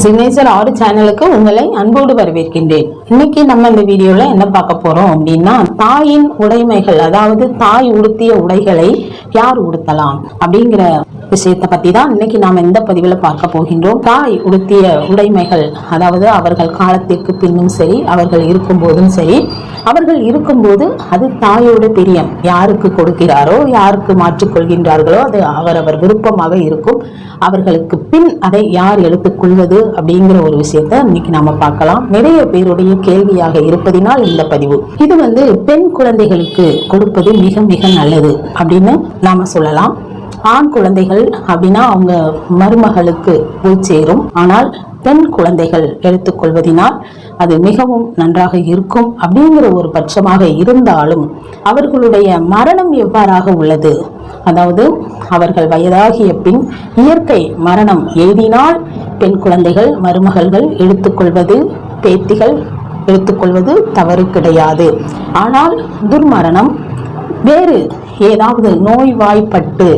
Signature ஆறு சேனலுக்கு உங்களை அன்போடு வரவேற்கின்றேன். இன்னைக்கு நம்ம இந்த வீடியோல என்ன பார்க்க போறோம் அப்படின்னா தாயின் உடைமைகள் அதாவது தாய் உடுத்திய உடைகளை யார் உடுத்தலாம் அப்படிங்கிற விஷயத்தை பத்தி தான் இன்னைக்கு நாம இந்த பதிவுல பார்க்க போகின்றோம். தாய் உடுத்திய உடைமைகள் அதாவது அவர்கள் காலத்திற்கு பின்னும் சரி அவர்கள் இருக்கும் போதும் சரி அவர்கள் இருக்கும்போது அது தாயோட பிரியம். யாருக்கு கொடுக்கிறாரோ யாருக்கு மாற்றிக்கொள்கின்றார்களோ அது அவரவர் விருப்பமாக இருக்கும். அவர்களுக்கு பின் அதை யார் எடுத்துக்கொள்வது அப்படிங்கிற ஒரு விஷயத்த இன்னைக்கு நாம பார்க்கலாம். நிறைய பேருடைய கேள்வியாக இருப்பதினால் இந்த பதிவு. இது வந்து பெண் குழந்தைகளுக்கு கொடுப்பது மிக மிக நல்லது அப்படின்னு நாம சொல்லலாம். ஆண் குழந்தைகள் அப்படின்னா அவங்க மருமகளுக்கு போய் சேரும். ஆனால் பெண் குழந்தைகள் எடுத்துக்கொள்வதினால் அது மிகவும் நன்றாக இருக்கும் அப்படிங்கிற ஒரு பட்சமாக இருந்தாலும் அவர்களுடைய மரணம் எவ்வாறாக உள்ளது? அதாவது அவர்கள் வயதாகிய பின் இயற்கை மரணம் எய்தினால் பெண் குழந்தைகள் மருமகள்கள் எடுத்துக்கொள்வது பேத்திகள் எடுத்துக்கொள்வது தவறு கிடையாது. ஆனால் துர்மரணம் வேறு ஏதாவது நோய்வாய்ப்பட்டு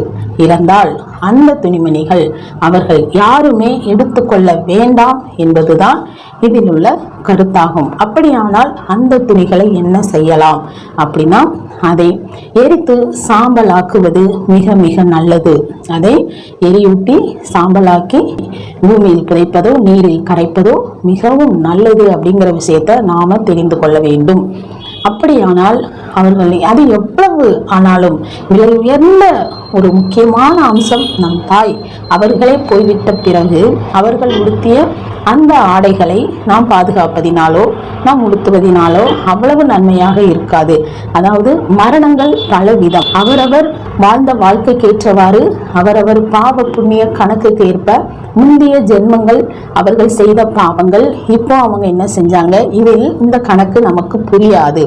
இறந்தால் அந்த துணிமணிகள் அவர்கள் யாருமே எடுத்துக்கொள்ள வேண்டாம் என்பதுதான் இதில் உள்ள கருத்தாகும். அப்படியானால் அந்த துணிகளை என்ன செய்யலாம்? அப்படின்னா அதை எரித்து சாம்பலாக்குவது மிக மிக நல்லது. அதை எரியூட்டி சாம்பலாக்கி பூமியில் புதைப்பதோ நீரில் கரைப்பதோ மிகவும் நல்லது அப்படிங்கிற விஷயத்தை நாம தெரிந்து கொள்ள வேண்டும். அப்படியானால் அவர்கள் அது எவ்வளவு ஆனாலும் விலை உயர்ந்த ஒரு முக்கியமான அம்சம் நம் தாய். அவர்களே போய்விட்ட பிறகு அவர்கள் உடுத்திய அந்த ஆடைகளை நாம் பாதுகாப்பதினாலோ நாம் உடுத்துவதினாலோ அவ்வளவு நன்மையாக இருக்காது. அதாவது மரணங்கள் பல விதம் அவரவர் வாழ்ந்த வாழ்க்கைக்கேற்றவாறு அவரவர் பாவ புண்ணிய கணக்குக்கு ஏற்ப முந்தைய ஜென்மங்கள் அவர்கள் செய்த பாவங்கள் இப்போ அவங்க என்ன செஞ்சாங்க? இதில் இந்த கணக்கு நமக்கு புரியாது.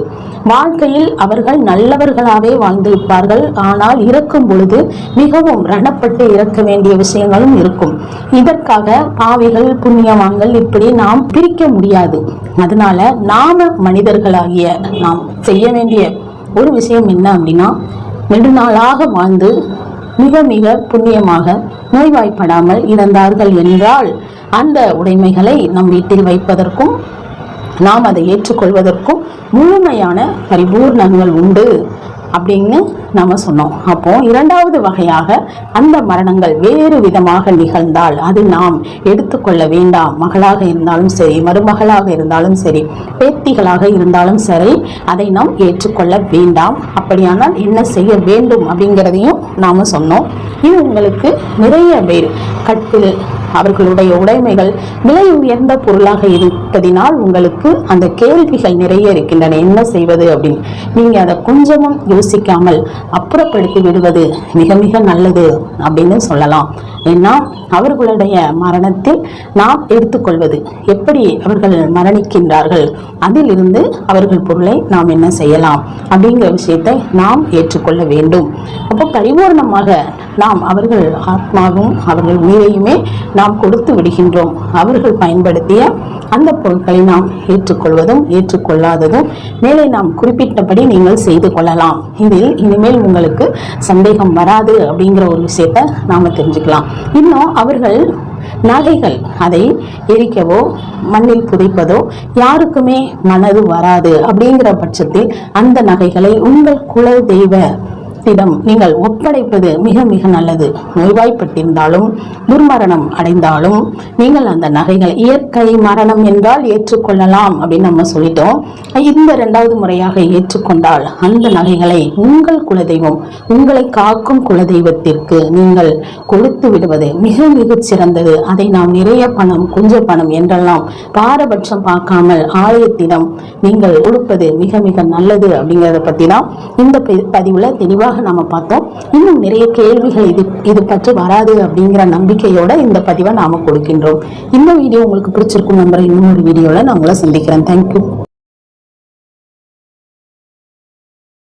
வாழ்க்கையில் அவர்கள் நல்லவர்களாகவே வாழ்ந்திருப்பார்கள். ஆனால் இறக்கும் பொழுது மிகவும் ரணப்பட்டு இறக்க வேண்டிய விஷயங்களும் இருக்கும். இதற்காக பாவிகள் புண்ணியவான்கள் இப்படி நாம் பிரிக்க முடியாது. அதனால நாம மனிதர்களாகிய நாம் செய்ய வேண்டிய ஒரு விஷயம் என்ன அப்படின்னா நெடுநாளாக வாழ்ந்து மிக மிக புண்ணியமாக நோய்வாய்ப்படாமல் இறந்தார்கள் என்றால் அந்த உடைமைகளை நம் வீட்டில் வைப்பதற்கும் நாம் அதை ஏற்றுக்கொள்வதற்கும் முழுமையான பரிபூர்ணங்கள் உண்டு. அப்படின்னு நம்ம சொன்னோம். அப்போ இரண்டாவது வகையாக அந்த மரணங்கள் வேறு விதமாக நிகழ்ந்தால் அது நாம் எடுத்துக்கொள்ள வேண்டாம். மகளாக இருந்தாலும் சரி மருமகளாக இருந்தாலும் சரி பேத்திகளாக இருந்தாலும் சரி அதை நாம் ஏற்றுக்கொள்ள வேண்டாம். அப்படியானால் என்ன செய்ய வேண்டும் அப்படிங்கிறதையும் நாம சொன்னோம். இது உங்களுக்கு நிறைய பேர் கட்டில் அவர்களுடைய உடைமைகள் விலை உயர்ந்த பொருளாக இருப்பதினால் உங்களுக்கு அந்த கேள்விகள் நிறைய இருக்கின்றன என்ன செய்வது அப்படின்னு நீங்க அதை கொஞ்சமும் யோசிக்காமல் அப்புறப்படுத்தி விடுவது மிக மிக நல்லது அப்படின்னு சொல்லலாம். ஏன்னா அவர்களுடைய மரணத்தில் நாம் எடுத்துக்கொள்வது. எப்படி அவர்கள் மரணிக்கின்றார்கள்? அதிலிருந்து அவர்கள் பொருளை நாம் என்ன செய்யலாம்? அப்படிங்கிற விஷயத்தை நாம் ஏற்றுக்கொள்ள வேண்டும். அப்போ பரிபூர்ணமாக நாம் அவர்கள் ஆத்மாவும் அவர்கள் உயிரையுமே நாம் கொடுத்து விடுகின்றோம். அவர்கள் பயன்படுத்திய அந்த பொருட்களை நாம் ஏற்றுக்கொள்வதும் ஏற்றுக்கொள்ளாததும் மேலே நாம் குறிப்பிட்டபடி நீங்கள் செய்து கொள்ளலாம். இதில் இனிமேல் உங்களுக்கு சந்தேகம் வராது அப்படிங்கிற ஒரு விஷயத்தை நாம் தெரிஞ்சுக்கலாம். இன்னும் அவர்கள் நகைகள் அதை எரிக்கவோ மண்ணில் புதைப்பதோ யாருக்குமே மனது வராது அப்படிங்கிற பட்சத்தில் அந்த நகைகளை உங்கள் குல தெய்வ இடம் நீங்கள் ஒப்படைப்பது மிக மிக நல்லது. நோய்வாய்ப்பட்டிருந்தாலும் துர்மரணம் அடைந்தாலும் நீங்கள் அந்த நகைகள் இயற்கை மரணம் என்றால் ஏற்றுக்கொள்ளலாம் அப்படின்னு நம்ம சொல்லிட்டோம். இந்த இரண்டாவது முறையாக ஏற்றுக்கொண்டால் அந்த நகைகளை உங்கள் குலதெய்வம் உங்களை காக்கும் குலதெய்வத்திற்கு நீங்கள் கொடுத்து விடுவது மிக மிக சிறந்தது. அதை நாம் நிறைய பணம் கொஞ்ச பணம் என்றெல்லாம் பாரபட்சம் பார்க்காமல் ஆலயத்திடம் நீங்கள் கொடுப்பது மிக மிக நல்லது அப்படிங்கிறத பத்தி தான் இந்த பி- பதிவுல தெளிவாக நாம பார்த்தோம். இன்னும் நிறைய கேள்விகள் இது இது பற்றி வராது அப்படிங்கிற நம்பிக்கையோட இந்த பதிவை நாம கொடுக்கின்றோம். இந்த வீடியோ உங்களுக்கு பிடிச்சிருக்கும் நம்புறேன் இன்னொரு வீடியோவில் நான் உங்களை சந்திக்கிறேன். தேங்க்யூ